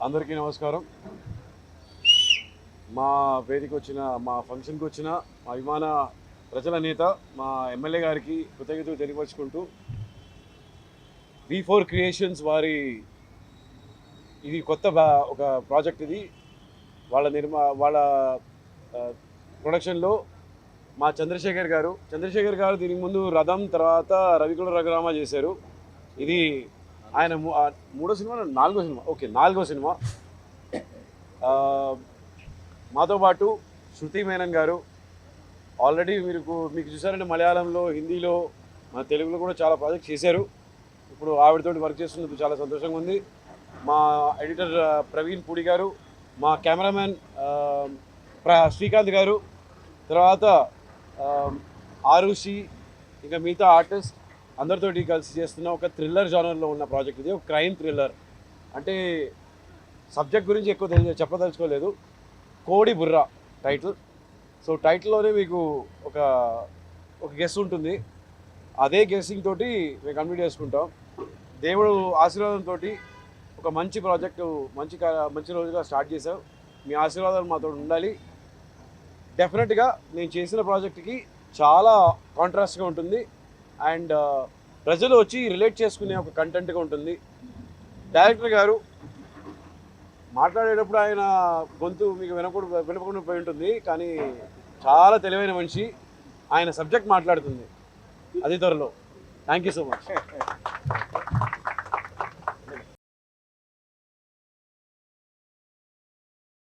అందరికీ నమస్కారం. మా వేదిక వచ్చిన మా ఫంక్షన్కి వచ్చిన మా అభిమాన ప్రజల నేత మా ఎమ్మెల్యే గారికి కృతజ్ఞతలు తెలియపరుచుకుంటూ వి ఫోర్ క్రియేషన్స్ వారి ఇది కొత్త బా- ఒక ప్రాజెక్ట్ ఇది. వాళ్ళ నిర్మా వాళ్ళ ప్రొడక్షన్లో మా చంద్రశేఖర్ గారు చంద్రశేఖర్ గారు దీనికి ముందు రథం తర్వాత రవికుల రఘురామ చేశారు. ఇది ఆయన మూ- మూడో సినిమా నాలుగో సినిమా. ఓకే నాలుగో సినిమా. మాతో పాటు శృతి మేనన్ గారు. ఆల్రెడీ మీరు మీకు చూసారంటే మలయాళంలో హిందీలో మన తెలుగులో కూడా చాలా ప్రాజెక్ట్స్ చేశారు. ఇప్పుడు ఆవిడతోటి వర్క్ చేస్తున్నందుకు చాలా సంతోషంగా ఉంది. మా ఎడిటర్ ప్రవీణ్ పూడి గారు మా కెమెరామ్యాన్ ప్ర శ్రీకాంత్ గారు తర్వాత ఆరుషి ఇంకా మిగతా ఆర్టిస్ట్ అందరితోటి కలిసి చేస్తున్న ఒక థ్రిల్లర్ జానర్లో ఉన్న ప్రాజెక్ట్ ఇది ఒక క్రైమ్ థ్రిల్లర్ అంటే సబ్జెక్ట్ గురించి ఎక్కువ తెలియ చెప్పదలుచుకోలేదు. కోడి బుర్ర టైటిల్ సో టైటిల్లోనే మీకు ఒక ఒక గెస్ ఉంటుంది. అదే గెస్సింగ్ తోటి మేము కంప్లీట్ చేసుకుంటాం. దేవుడు ఆశీర్వాదంతో ఒక మంచి ప్రాజెక్టు మంచి మంచి రోజుగా స్టార్ట్ చేసాం మీ ఆశీర్వాదాలు మాతో ఉండాలి. డెఫినెట్గా నేను చేసిన ప్రాజెక్ట్కి చాలా కాంట్రాస్ట్గా ఉంటుంది. అండ్ ప్రజలు వచ్చి రిలేట్ చేసుకునే ఒక కంటెంట్గా ఉంటుంది. డైరెక్టర్ గారు మాట్లాడేటప్పుడు ఆయన గొంతు మీకు వినకూడదు వినకుండా పోయి ఉంటుంది కానీ చాలా తెలివైన మనిషి. ఆయన సబ్జెక్ట్ మాట్లాడుతుంది. అది త్వరలో. Thank you so much